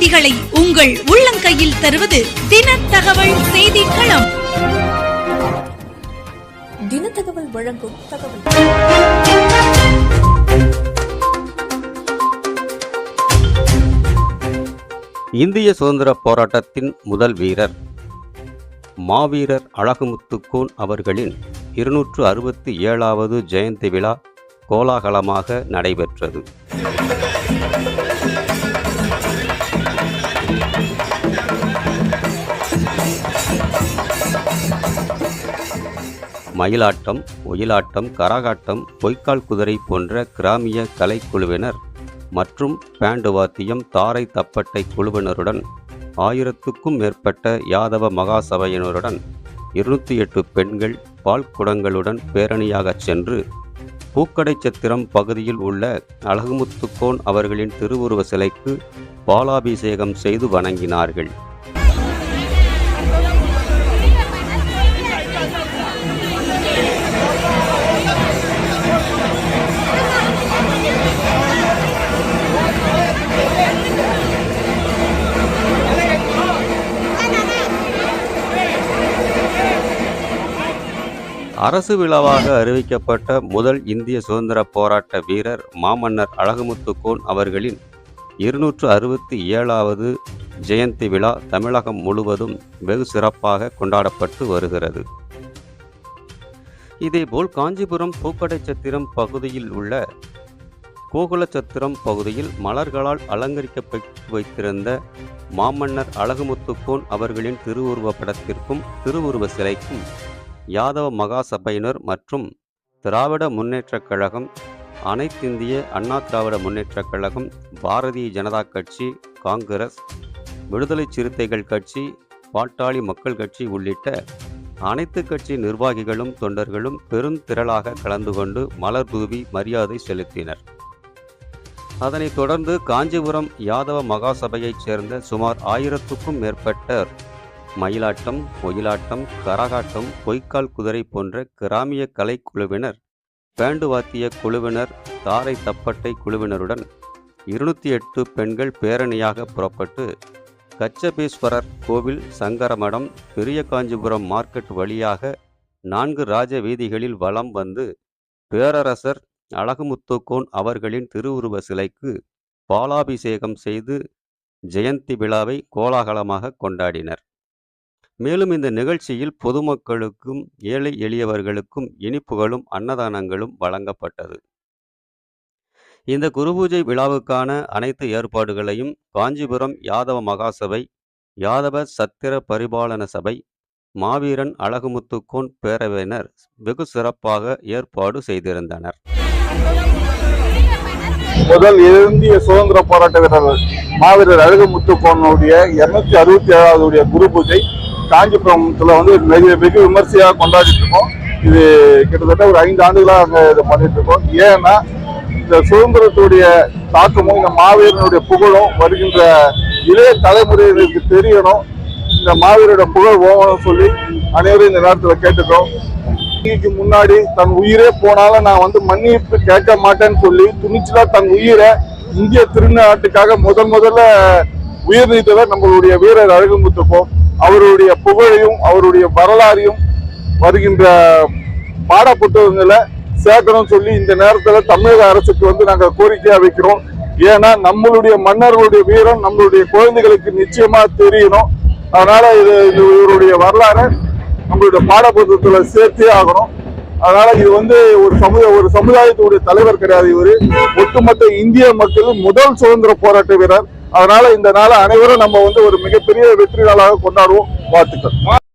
செய்திகளை உங்கள் உள்ளங்கையில் தருவது தின தகவல் செய்தி களம் தினத்தகவல் வழங்கும் தகவல். இந்திய சுதந்திர போராட்டத்தின் முதல் வீரர் மாவீரர் அழகுமுத்துக்கோன் அவர்களின் இருநூற்று அறுபத்தி ஏழாவது ஜெயந்தி விழா கோலாகலமாக நடைபெற்றது. மயிலாட்டம் ஒயிலாட்டம் கரகாட்டம் பொய்க்கால் குதிரை போன்ற கிராமிய கலைக்குழுவினர் மற்றும் பேண்டு வாத்தியம் தாரை தப்பட்டை குழுவினருடன் ஆயிரத்துக்கும் மேற்பட்ட யாதவ மகாசபையினருடன் இருநூத்தி எட்டு பெண்கள் பால் குடங்களுடன் பேரணியாகச் சென்று பூக்கடை சத்திரம் பகுதியில் உள்ள அழகுமுத்துக்கோன் அவர்களின் திருவுருவ சிலைக்கு பாலாபிஷேகம் செய்து வணங்கினார்கள். அரசு விழாவாக அறிவிக்கப்பட்ட முதல் இந்திய சுதந்திர போராட்ட வீரர் மாமன்னர் அழகுமுத்துக்கோன் அவர்களின் இருநூற்று அறுபத்தி ஏழாவது ஜெயந்தி விழா தமிழகம் முழுவதும் வெகு சிறப்பாக கொண்டாடப்பட்டு வருகிறது. இதேபோல் காஞ்சிபுரம் பூக்கடை சத்திரம் பகுதியில் உள்ள கோகுலச்சத்திரம் பகுதியில் மலர்களால் அலங்கரிக்கப்பட்டு வைத்திருந்த மாமன்னர் அழகுமுத்துக்கோன் அவர்களின் திருவுருவ படத்திற்கும் திருவுருவ சிலைக்கும் யாதவ மகாசபையினர் மற்றும் திராவிட முன்னேற்றக் கழகம் அனைத்திந்திய அண்ணா திராவிட முன்னேற்றக் கழகம் பாரதிய ஜனதா கட்சி காங்கிரஸ் விடுதலை சிறுத்தைகள் கட்சி பாட்டாளி மக்கள் கட்சி உள்ளிட்ட அனைத்து கட்சி நிர்வாகிகளும் தொண்டர்களும் பெருந்திரளாக கலந்து கொண்டு மலர் தூவி மரியாதை செலுத்தினர். அதனைத் தொடர்ந்து காஞ்சிபுரம் யாதவ மகாசபையைச் சேர்ந்த சுமார் ஆயிரத்துக்கும் மேற்பட்ட மயிலாட்டம் ஒயிலாட்டம் கரகாட்டம் பொய்க்கால் குதிரை போன்ற கிராமிய கலைக்குழுவினர் பேண்டு வாத்திய குழுவினர் தாரை தப்பட்டை குழுவினருடன் இருநூத்தி எட்டு பெண்கள் பேரணியாக புறப்பட்டு கச்சபீஸ்வரர் கோவில் சங்கரமடம் பெரிய காஞ்சிபுரம் மார்க்கெட் வழியாக நான்கு ராஜ வீதிகளில் வலம் வந்து பேரரசர் அழகுமுத்துக்கோன் அவர்களின் திருவுருவ சிலைக்கு பாலாபிஷேகம் செய்து ஜெயந்தி விழாவை கோலாகலமாக கொண்டாடினர். மேலும் இந்த நிகழ்ச்சியில் பொதுமக்களுக்கும் ஏழை எளியவர்களுக்கும் இனிப்புகளும் அன்னதானங்களும் வழங்கப்பட்டது. இந்த குருபூஜை விழாவுக்கான அனைத்து ஏற்பாடுகளையும் காஞ்சிபுரம் யாதவ மகாசபை யாதவ சத்திர பரிபாலன சபை மாவீரன் அழகுமுத்துக்கோன் பேரவையினர் வெகு சிறப்பாக ஏற்பாடு செய்திருந்தனர். முதல் இந்திய சுதந்திர போராட்ட வீரர் மாவீரர் அழகுமுத்துக்கோனுடைய இருநூத்தி அறுபத்தி ஏழாவது குரு பூஜை காஞ்சிபுரத்தில் வந்து வெகு வெகு விமர்சையாக கொண்டாடிட்டு இருக்கோம். இது கிட்டத்தட்ட ஒரு ஐந்து ஆண்டுகளாக அங்கே இதை பண்ணிட்டு இருக்கோம். ஏன்னா இந்த சுதந்திரத்துடைய தாக்கமும் இந்த மாவீரனுடைய புகழும் வருகின்ற இளைய தலைமுறையினருக்கு தெரியணும். இந்த மாவீரோட புகழ் ஓவனும் சொல்லி அனைவரும் இந்த நேரத்தில் கேட்டுக்கிறோம். இன்னைக்கு முன்னாடி தன் உயிரே போனாலும் நான் வந்து மன்னிப்பு கேட்க மாட்டேன்னு சொல்லி துணிச்சலா தன் உயிரை இந்திய திருநாட்டுக்காக முதல் முதல்ல உயிர் நீத்தவர் நம்மளுடைய வீரர் அழகுமுத்துப்போம் அவருடைய புகழையும் அவருடைய வரலாறையும் வருகின்ற பாட புத்தகங்களை சேர்க்கணும்னு சொல்லி இந்த நேரத்தில் தமிழக அரசுக்கு வந்து நாங்கள் கோரிக்கையாக வைக்கிறோம். ஏன்னா நம்மளுடைய மன்னர்களுடைய வீரம் நம்மளுடைய குழந்தைகளுக்கு நிச்சயமா தெரியணும். அதனால இது இது இவருடைய வரலாறை நம்மளுடைய பாடப்புத்தகத்துல சேர்த்தே ஆகணும். அதனால இது வந்து ஒரு சமுதாய ஒரு சமுதாயத்துடைய தலைவர் கிடையாது இவர். ஒட்டுமொத்த இந்திய மக்கள் முதல் சுதந்திர போராட்ட வீரர். அதனால இந்த நாளை அனைவரும் நம்ம வந்து ஒரு மிகப்பெரிய வெற்றி நாளாக கொண்டாடுவோம். வாழ்த்துக்கள்.